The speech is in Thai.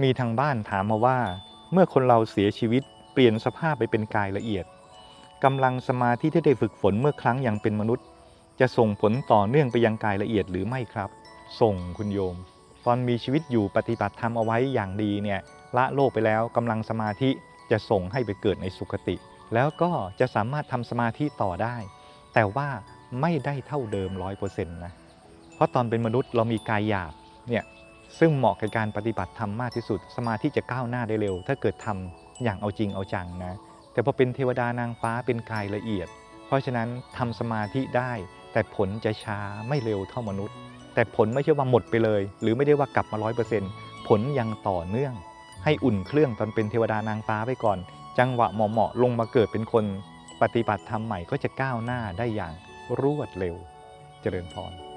มีทางบ้านถามมาว่า เมื่อคนเราเสียชีวิตเปลี่ยนสภาพไปเป็นกายละเอียดกำลังสมาธิที่ได้ฝึกฝนเมื่อครั้งยังเป็นมนุษย์ จะส่งผลต่อเนื่องไปยังกายละเอียดหรือไม่ครับ ส่งคุณโยม ตอนมีชีวิตอยู่ปฏิบัติธรรมเอาไว้อย่างดีเนี่ยละโลกไปแล้วกำลังสมาธิจะส่งให้ไปเกิดในสุคติ แล้วก็จะสามารถทำสมาธิต่อได้ แต่ว่าไม่ได้เท่าเดิมร้อยเปอร์เซ็นต์นะเพราะตอนเป็นมนุษย์เรามีกายหยาบเนี่ย ซึ่งเหมาะกับการปฏิบัติธรรมมากที่สุด สมาธิจะก้าวหน้าได้เร็ว ถ้าเกิดทำอย่างเอาจริงเอาจังนะ แต่พอเป็นเทวดานางฟ้าเป็นกายละเอียด เพราะฉะนั้นทำสมาธิได้ แต่ผลจะช้าไม่เร็วเท่ามนุษย์ แต่ผลไม่ใช่ว่าหมดไปเลย หรือไม่ได้ว่ากลับมาร้อยเปอร์เซ็นต์ผลยังต่อเนื่อง ให้อุ่นเครื่องตอนเป็นเทวดานางฟ้าไปก่อน จังหวะเหมาะๆลงมาเกิดเป็นคนปฏิบัติธรรมใหม่ก็จะก้าวหน้าได้อย่างรวดเร็ว เจริญพร